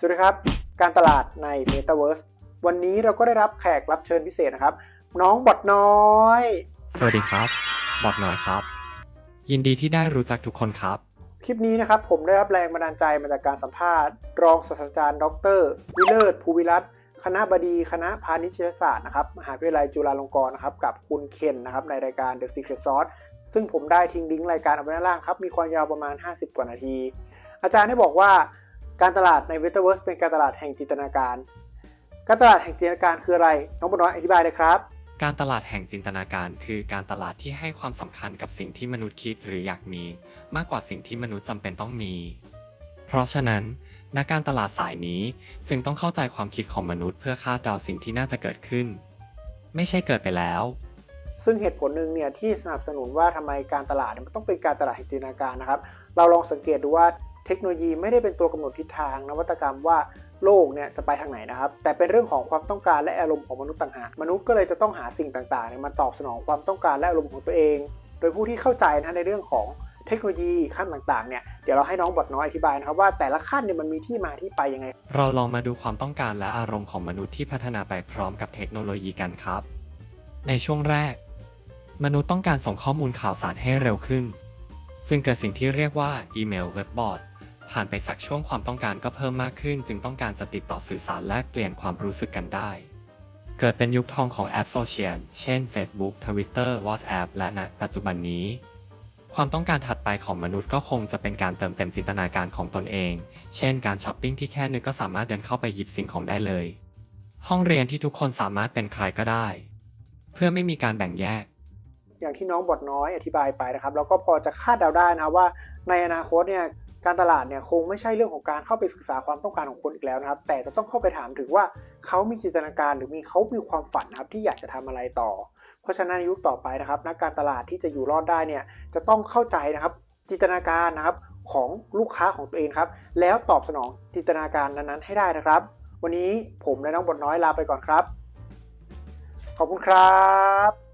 สวัสดีครับ การตลาดใน Metaverse วันนี้เราก็ได้รับแขกรับเชิญพิเศษนะครับ น้องบอดน้อย สวัสดีครับบอกหน่อยครับ ยินดีที่ได้รู้จักทุกคนครับ คลิปนี้นะครับผมได้รับแรงบันดาลใจมาจากการสัมภาษณ์ รองศาสตราจารย์ ดร วิเลิศภูวิรัตน์คณะบดีคณะพาณิชยศาสตร์นะครับมหาวิทยาลัยจุฬาลงกรณ์นะครับกับคุณเคนนะครับในรายการ The Secret Sauce ซึ่งผมได้ทิ้งลิงก์รายการเอาไว้ด้านล่างครับมีความยาวประมาณ 50 กว่านาที อาจารย์ได้บอกว่า การตลาดใน Metaverse เป็นการตลาดแห่งจินตนาการ การตลาดแห่งจินตนาการคืออะไร น้องบอน้อยอธิบายเลยครับ การตลาดแห่งจินตนาการ คือการตลาดที่ให้ความสำคัญกับสิ่งที่มนุษย์คิดหรืออยากมี มากกว่าสิ่งที่มนุษย์จำเป็นต้องมี เพราะฉะนั้นนักการตลาดสายนี้จึงต้องเข้าใจความคิดของมนุษย์เพื่อคาดเดาสิ่งที่น่าจะเกิดขึ้น ไม่ใช่เกิดไปแล้ว ซึ่งเหตุผลหนึ่งเนี่ยที่สนับสนุนว่าทำไมการตลาดเนี่ยมันต้องเป็นการตลาดแห่งจินตนาการนะครับ เราลองสังเกตดูว่า เทคโนโลยีไม่ได้เป็นตัวกำหนดทิศทางนวัตกรรมว่าโลกเนี่ยจะไปทางไหนนะครับ แต่เป็นเรื่องของความต้องการและอารมณ์ของมนุษย์ต่างหาก มนุษย์ก็เลยจะต้องหาสิ่งต่างๆเนี่ยมาตอบสนองความต้องการและอารมณ์ของตัวเอง โดยผู้ที่เข้าใจนะในเรื่องของเทคโนโลยีขั้นต่างๆเนี่ยเดี๋ยวเราให้น้องบทน้อยอธิบายนะครับว่าแต่ละขั้นเนี่ยมันมีที่มาที่ไปยังไง เราลองมาดูความต้องการและอารมณ์ของมนุษย์ที่พัฒนาไปพร้อมกับเทคโนโลยีกันครับ ในช่วงแรก มนุษย์ต้องการส่งข้อมูลข่าวสารให้เร็วขึ้นจึงเกิดสิ่งที่เรียกว่าอีเมลเว็บบอท ผ่านไปสักช่วงความต้องการก็เพิ่มมากขึ้น จึงต้องการจะติดต่อสื่อสารและเปลี่ยนความรู้สึกกันได้ เกิดเป็นยุคทองของแอปโซเชียล เช่น Facebook Twitter WhatsApp และณปัจจุบันนี้ ความต้องการถัดไปของมนุษย์ก็คงจะเป็นการเติมเต็มจินตนาการของตนเอง เช่น การช้อปปิ้งที่แค่นึกก็สามารถเดินเข้าไปหยิบสิ่งของได้เลย ห้องเรียนที่ทุกคนสามารถเป็นใครก็ได้ เพื่อไม่มีการแบ่งแยกอย่างที่น้องบทน้อยอธิบายไปนะครับเราก็พอจะคาดเดาได้นะว่าในอนาคตเนี่ย การตลาดเนี่ยคงไม่ใช่เรื่องของการเข้าไปศึกษาความต้องการของคนอีกแล้วนะครับ แต่จะต้องเข้าไปถามถึงว่าเขามีจินตนาการหรือมีเขามีความฝันนะครับที่อยากจะทำอะไรต่อ เพราะฉะนั้นในยุคต่อไปนะครับนักการตลาดที่จะอยู่รอดได้เนี่ยจะต้องเข้าใจนะครับจินตนาการนะครับของลูกค้าของตัวเองครับ แล้วตอบสนองจินตนาการนั้นๆให้ได้นะครับ วันนี้ผมและน้องบทน้อยลาไปก่อนครับ ขอบคุณครับ